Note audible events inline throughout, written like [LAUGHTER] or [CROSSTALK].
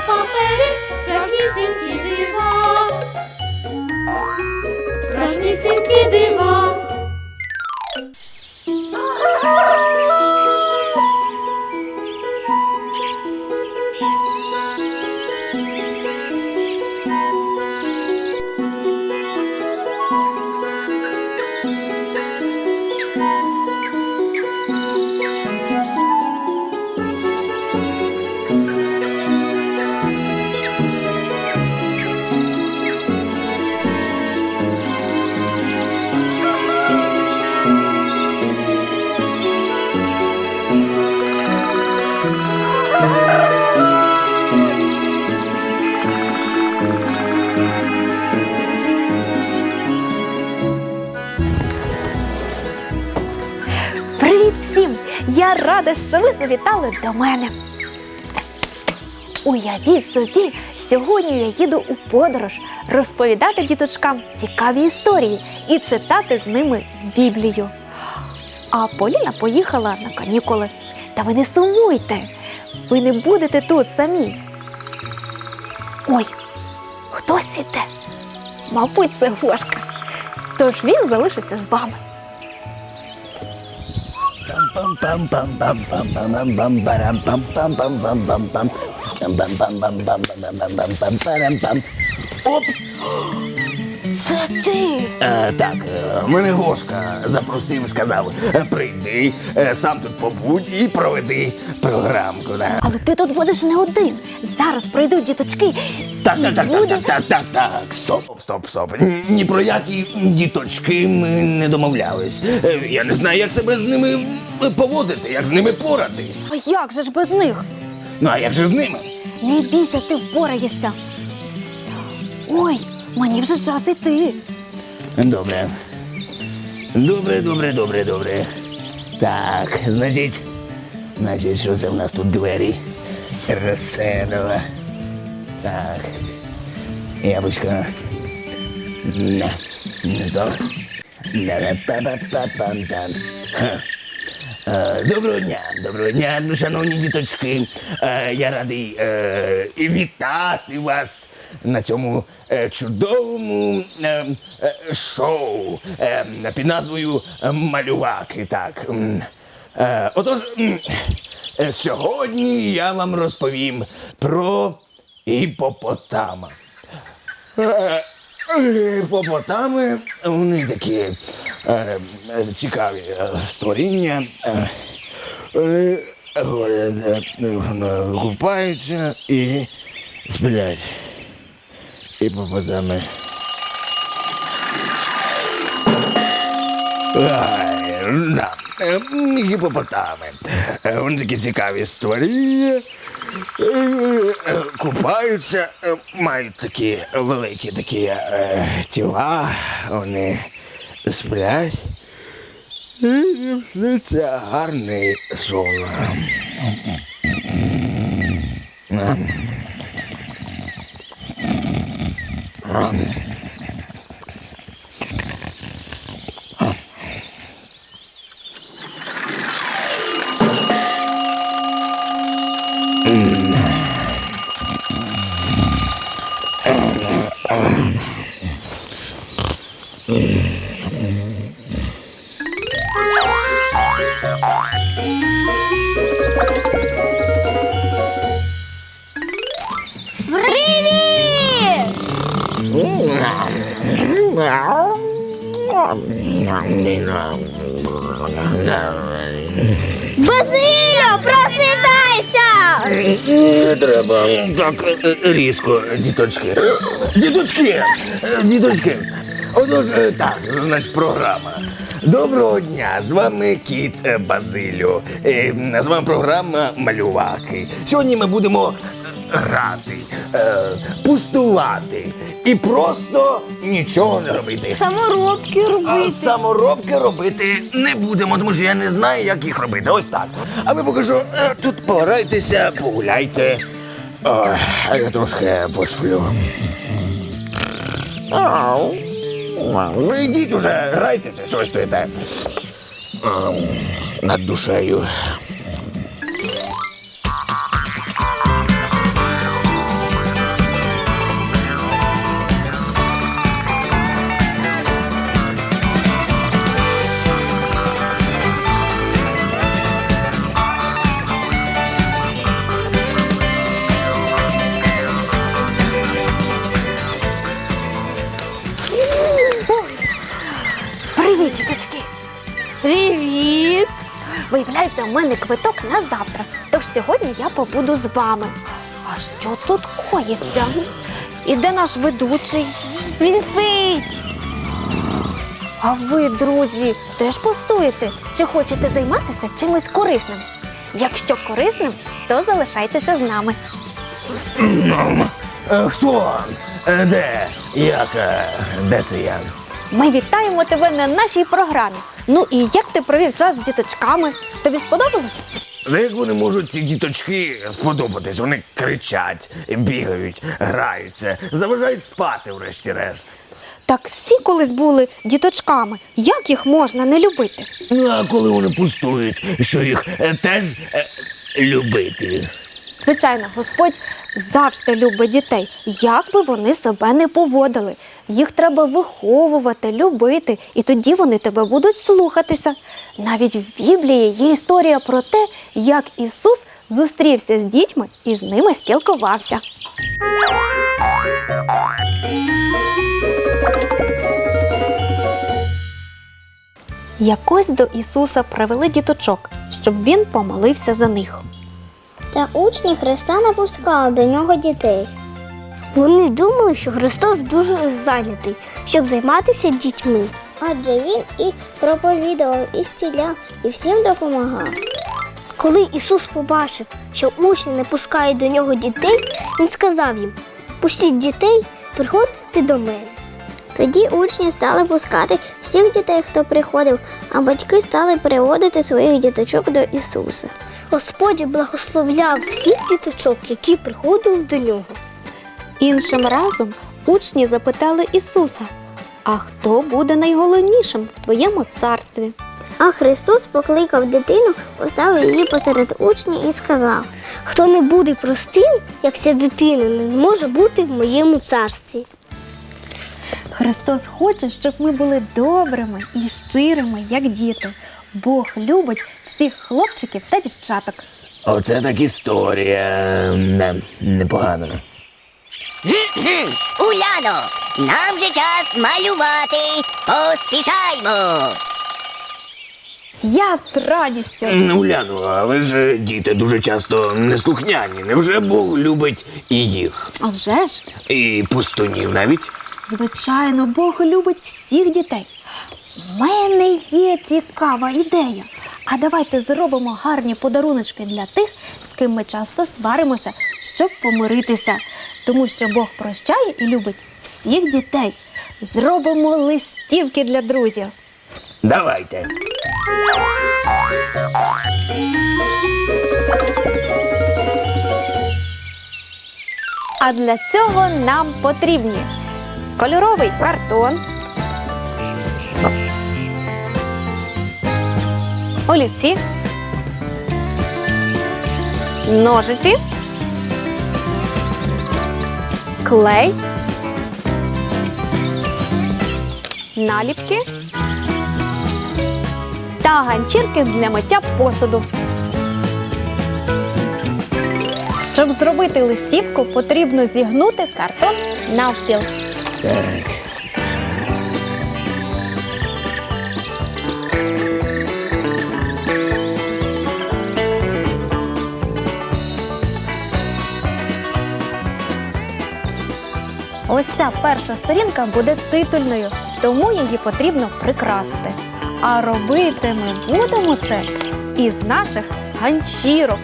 на папері страшнісінькі дива. Страшнісінькі дива. Я рада, що ви завітали до мене. Уявіть собі, сьогодні я їду у подорож розповідати діточкам цікаві історії і читати з ними Біблію. А Поліна поїхала на канікули. Та ви не сумуйте, ви не будете тут самі. Ой, хтось іде. Мабуть, це Гошка. Тож він залишиться з вами. Hop! Це ти. Е, так, е, мене Гошка запросив, сказав, е, прийди, е, сам тут побудь і проведи програмку. Да. Але ти тут будеш не один. Зараз прийдуть діточки. Так, і так, так, так, буде... так, так, так, так. Стоп, стоп, стоп. Ні- про які діточки ми не домовлялись. Е, Я не знаю, як себе з ними поводити, як з ними поратись. А як же ж без них? Ну а як же з ними? Не бійся, ти впораєшся. Ой, мені вже час іти. Добре. Добре, добре, добре, добре. Так, значить, значить, що це в нас тут двері? Розсенова. Так. Яблучко. Не. Не то. Не-не-па-па-па-пам-пам. Ха. Е, Доброго дня, доброго дня, ну, шановні діточки. Е, Я радий е, і вітати вас на цьому чудовому шоу під назвою Малюваки. Так. Отож, сьогодні я вам розповім про іпопотама. Е, Гіпопотами, вони такі цікаві е, створіння. Е, ходять, е, е, купаються і сплять. Гіпопотами. Ай. Е, Гіпопотами. Вони такі цікаві створіння. Купаються, мають такі великі такі тіла, вони сплять. І це гарний сон. Привіт! Базилю, просидайся! Не треба так різко, діточки. Діточки! Діточки! Отож, так, значить, програма. Доброго дня! З вами кіт Базилю. Е, З вами програма Малюваки. Сьогодні ми будемо грати, е, пустувати і просто нічого не робити. Саморобки А робити. саморобки робити не будемо, тому що я не знаю, як їх робити. Ось так. А ви поки що е, тут пограйтеся, погуляйте. А я трошки посплю. Ау. Ви йдіть уже, грайтеся, що ви стоїте. Ам, Над душею. Виявляється, у мене квиток на завтра. Тож сьогодні я побуду з вами. А що тут коїться? І де наш ведучий? Він спить. А ви, друзі, теж постуєте? Чи хочете займатися чимось корисним? Якщо корисним, то залишайтеся з нами. Е, Хто? Е, Де? Як? е, Де це я? Ми вітаємо тебе на нашій програмі. Ну і як ти провів час з діточками? Тобі сподобалось? Ну, Як вони можуть ці діточки сподобатись? Вони кричать, бігають, граються, заважають спати, врешті-решт. Так всі колись були діточками. Як їх можна не любити? Ну, а коли вони пустують, що їх е, теж е, любити? Звичайно, Господь завжди любить дітей, як би вони себе не поводили. Їх треба виховувати, любити, і тоді вони тебе будуть слухатися. Навіть в Біблії є історія про те, як Ісус зустрівся з дітьми і з ними спілкувався. Якось до Ісуса привели діточок, щоб він помолився за них. Та учні Христа не пускали до нього дітей. Вони думали, що Христос дуже зайнятий, щоб займатися дітьми. Адже він і проповідував, і стіляв, і всім допомагав. Коли Ісус побачив, що учні не пускають до нього дітей, Він сказав їм: пустіть дітей, приходьте до мене. Тоді учні стали пускати всіх дітей, хто приходив, а батьки стали приводити своїх діточок до Ісуса. Господь благословляв всіх діточок, які приходили до нього. Іншим разом учні запитали Ісуса: А хто буде найголовнішим в твоєму царстві? А Христос покликав дитину, поставив її посеред учнів і сказав: Хто не буде простим, як ця дитина, не зможе бути в моєму царстві. Христос хоче, щоб ми були добрими і щирими, як діти. Бог любить всіх хлопчиків та дівчаток. Оце так історія. Не, непогана. Уляно, нам же час малювати. Поспішаймо. Я з радістю. Уляну, але ж діти дуже часто неслухняні. Невже Бог любить і їх? А вже ж, І пустунів навіть? звичайно, Бог любить всіх дітей. У мене є цікава ідея. А давайте зробимо гарні подаруночки для тих, з ким ми часто сваримося, щоб помиритися. Тому що Бог прощає і любить всіх дітей. Зробимо листівки для друзів. Давайте. А для цього нам потрібні кольоровий картон, олівці, ножиці, клей, наліпки та ганчірки для миття посуду. Щоб зробити листівку, потрібно зігнути картон навпіл. Так. Ось ця перша сторінка буде титульною, тому її потрібно прикрасити. А робити ми будемо це із наших ганчірок.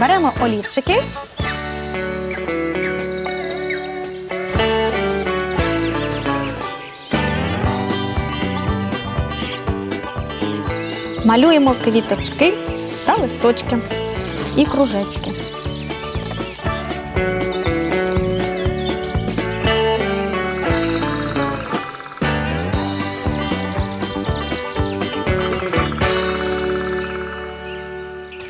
Беремо олівчики. Малюємо квіточки та листочки і кружечки.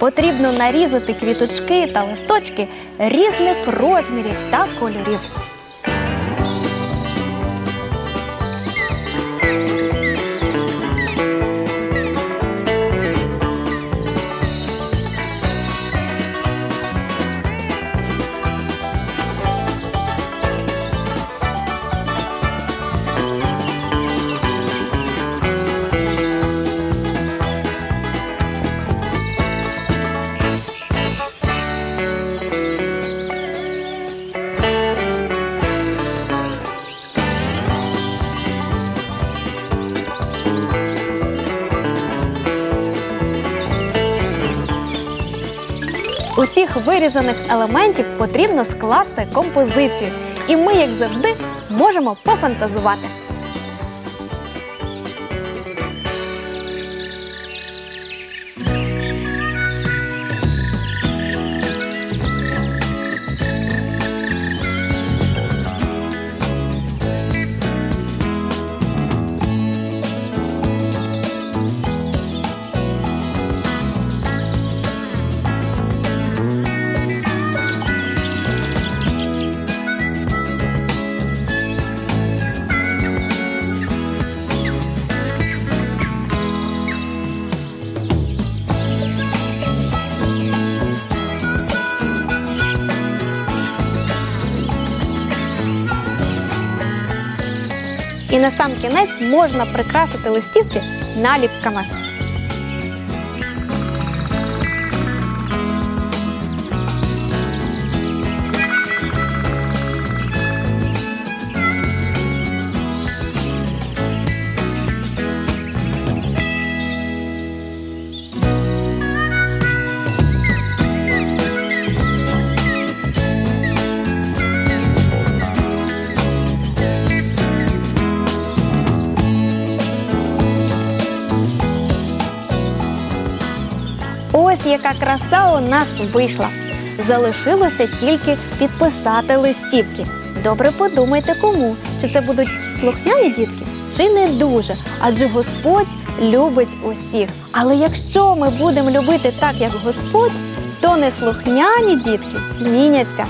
Потрібно нарізати квіточки та листочки різних розмірів та кольорів. Усіх вирізаних елементів потрібно скласти композицію, і ми, як завжди, можемо пофантазувати. На сам кінець можна прикрасити листівки наліпками. Яка краса у нас вийшла. Залишилося тільки підписати листівки. Добре подумайте кому, чи це будуть слухняні дітки, чи не дуже. Адже Господь любить усіх. Але якщо ми будемо любити так, як Господь, то неслухняні дітки зміняться.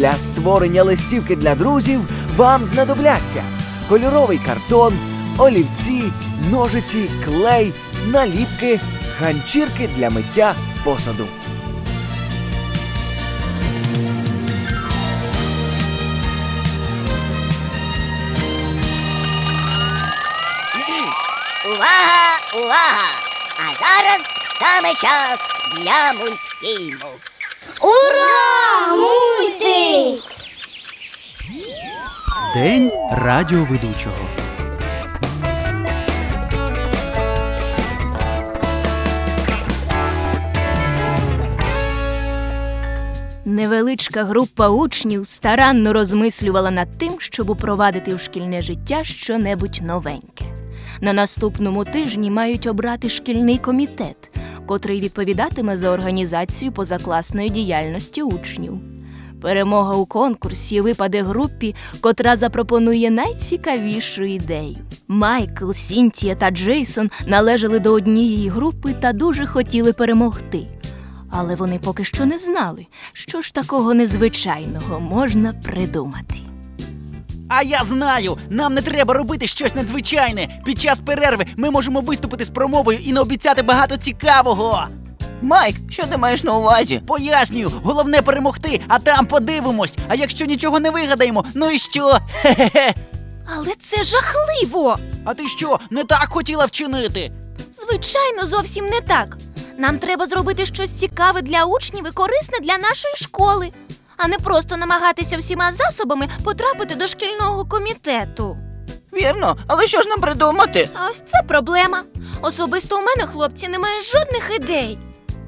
Для створення листівки для друзів вам знадобляться кольоровий картон, олівці, ножиці, клей, наліпки, ганчірки для миття посуду. Увага, увага! А зараз саме час для мультфільму. Ура! День радіоведучого. Невеличка група учнів старанно розмислювала над тим, щоб упровадити в шкільне життя щонебудь новеньке. На наступному тижні мають обрати шкільний комітет, котрий відповідатиме за організацію позакласної діяльності учнів. Перемога у конкурсі випаде групі, котра запропонує найцікавішу ідею. Майкл, Сінтія та Джейсон належали до однієї групи та дуже хотіли перемогти. Але вони поки що не знали, що ж такого незвичайного можна придумати. А я знаю, нам не треба робити щось надзвичайне. Під час перерви ми можемо виступити з промовою і наобіцяти багато цікавого. Майк, що ти маєш на увазі? Пояснюю, головне перемогти, а там подивимось. А якщо нічого не вигадаємо, ну і що? Хе-хе-хе. Але це жахливо! А ти що, не так хотіла вчинити? Звичайно, зовсім не так. Нам треба зробити щось цікаве для учнів і корисне для нашої школи, а не просто намагатися всіма засобами потрапити до шкільного комітету. Вірно, але що ж нам придумати? А ось це проблема. Особисто у мене, хлопці, немає жодних ідей.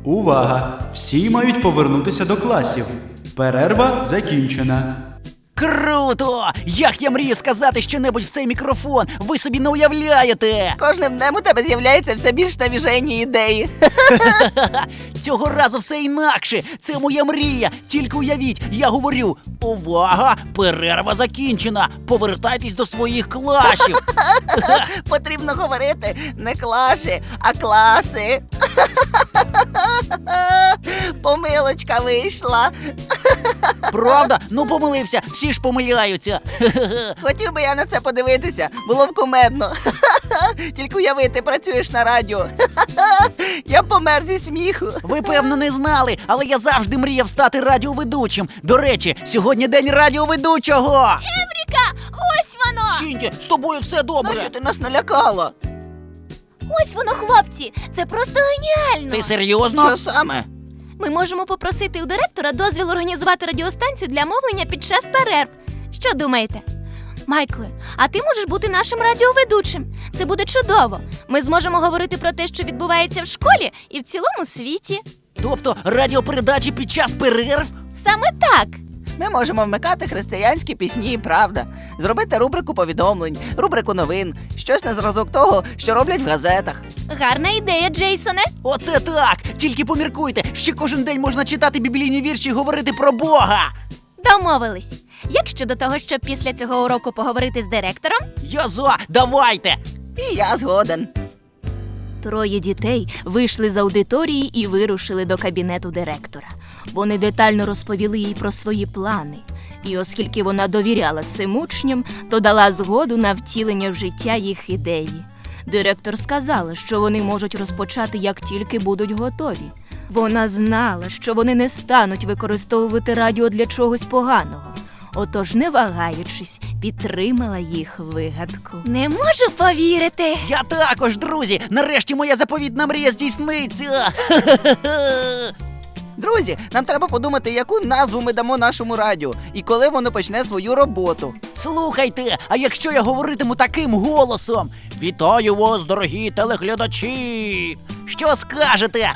Увага! Всі мають повернутися до класів. Перерва закінчена. Круто! Як я мрію сказати щонебудь в цей мікрофон! Ви собі не уявляєте! Кожним днем у тебе з'являється все більш навіжені ідеї. [LAUGHS] Цього разу все інакше. Це моя мрія. Тільки уявіть, я говорю: увага! Перерва закінчена! Повертайтесь до своїх класів! [LAUGHS] Потрібно говорити не клаші, а класи. [LAUGHS] Помилочка вийшла. Правда? Ну помилився, всі ж помиляються. [LAUGHS] Хотів би я на це подивитися, було б кумедно. [LAUGHS] Тільки уяви, ти працюєш на радіо. [LAUGHS] Я помер зі сміху. Ви певно не знали, але я завжди мріяв стати радіоведучим. До речі, сьогодні день радіоведучого. Евріка, ось воно! Сінті, з тобою все добре. що ти нас налякала? Ось воно, хлопці! Це просто геніально! Ти серйозно? Що саме? Ми можемо попросити у директора дозвіл організувати радіостанцію для мовлення під час перерв. Що думаєте? Майкле, а ти можеш бути нашим радіоведучим. Це буде чудово. Ми зможемо говорити про те, що відбувається в школі і в цілому світі. Тобто радіопередачі під час перерв? Саме так. Ми можемо вмикати християнські пісні, правда, зробити рубрику повідомлень, рубрику новин, щось на зразок того, що роблять в газетах. Гарна ідея, Джейсоне. Оце так! Тільки поміркуйте, що кожен день можна читати біблійні вірші і говорити про Бога. Домовились. Як щодо того, щоб після цього уроку поговорити з директором? Я за, давайте! І я згоден. Троє дітей вийшли з аудиторії і вирушили до кабінету директора. Вони детально розповіли їй про свої плани. І оскільки вона довіряла цим учням, то дала згоду на втілення в життя їх ідеї. Директор сказала, що вони можуть розпочати, як тільки будуть готові. Вона знала, що вони не стануть використовувати радіо для чогось поганого. Отож, не вагаючись, підтримала їх вигадку. Не можу повірити. Я також, друзі! Нарешті моя заповідна мрія здійсниться! [LAUGHS] Друзі, нам треба подумати, яку назву ми дамо нашому радіо і коли воно почне свою роботу. Слухайте, а якщо я говоритиму таким голосом? Вітаю вас, дорогі телеглядачі! Що скажете?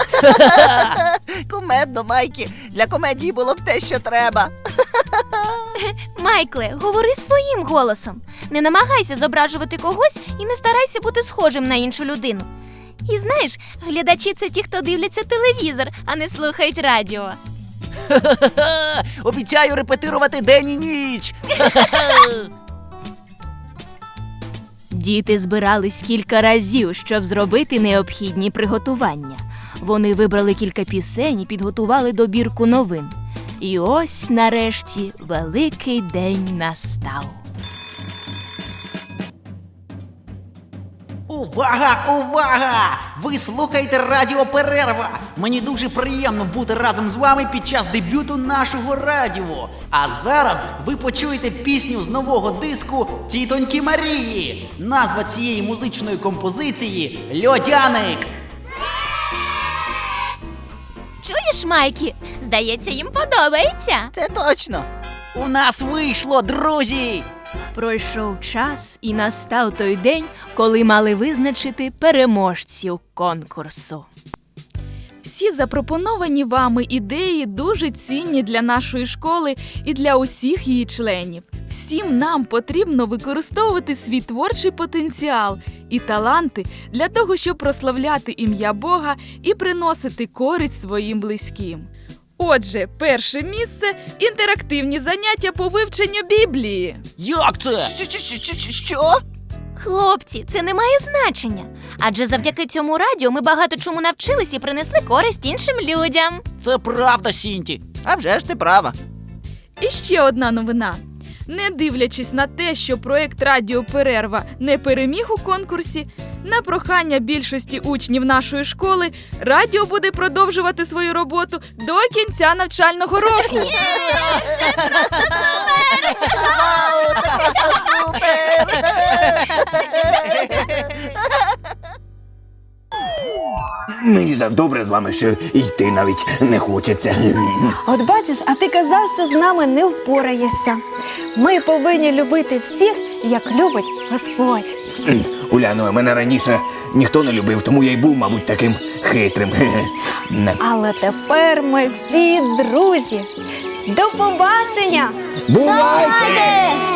[LAUGHS] Кумедно, Майкі. Для комедії було б те, що треба. [LAUGHS] Майкле, говори своїм голосом. Не намагайся зображувати когось і не старайся бути схожим на іншу людину. І знаєш, глядачі це ті, хто дивляться телевізор, а не слухають радіо. [LAUGHS] Обіцяю репетирувати день і ніч. [LAUGHS] Діти збирались кілька разів, щоб зробити необхідні приготування. Вони вибрали кілька пісень і підготували добірку новин. І ось нарешті великий день настав. Увага, увага! Ви слухаєте Радіо Перерва. Мені дуже приємно бути разом з вами під час дебюту нашого радіо. А зараз ви почуєте пісню з нового диску Тітоньки Марії. Назва цієї музичної композиції Льодяник. Чуєш, Майкі? Здається, їм подобається. Це точно. У нас вийшло, друзі! Пройшов час і настав той день, коли мали визначити переможців конкурсу. Всі запропоновані вами ідеї дуже цінні для нашої школи і для усіх її членів. Всім нам потрібно використовувати свій творчий потенціал і таланти для того, щоб прославляти ім'я Бога і приносити користь своїм близьким. Отже, перше місце інтерактивні заняття по вивченню Біблії. Як це? Що? що, що, що, що? Хлопці, це не має значення. Адже завдяки цьому радіо ми багато чому навчились і принесли користь іншим людям. Це правда, Сінті. А вже ж ти права. І ще одна новина. Не дивлячись на те, що проект Радіо Перерва не переміг у конкурсі, на прохання більшості учнів нашої школи радіо буде продовжувати свою роботу до кінця навчального року. Це просто супер! Мені так добре з вами, що йти навіть не хочеться. От бачиш, а ти казав, що з нами не впораєшся. Ми повинні любити всіх, як любить Господь. Уляно, мене раніше ніхто не любив, тому я й був, мабуть, таким хитрим. Але тепер ми всі друзі. До побачення! Бувайте!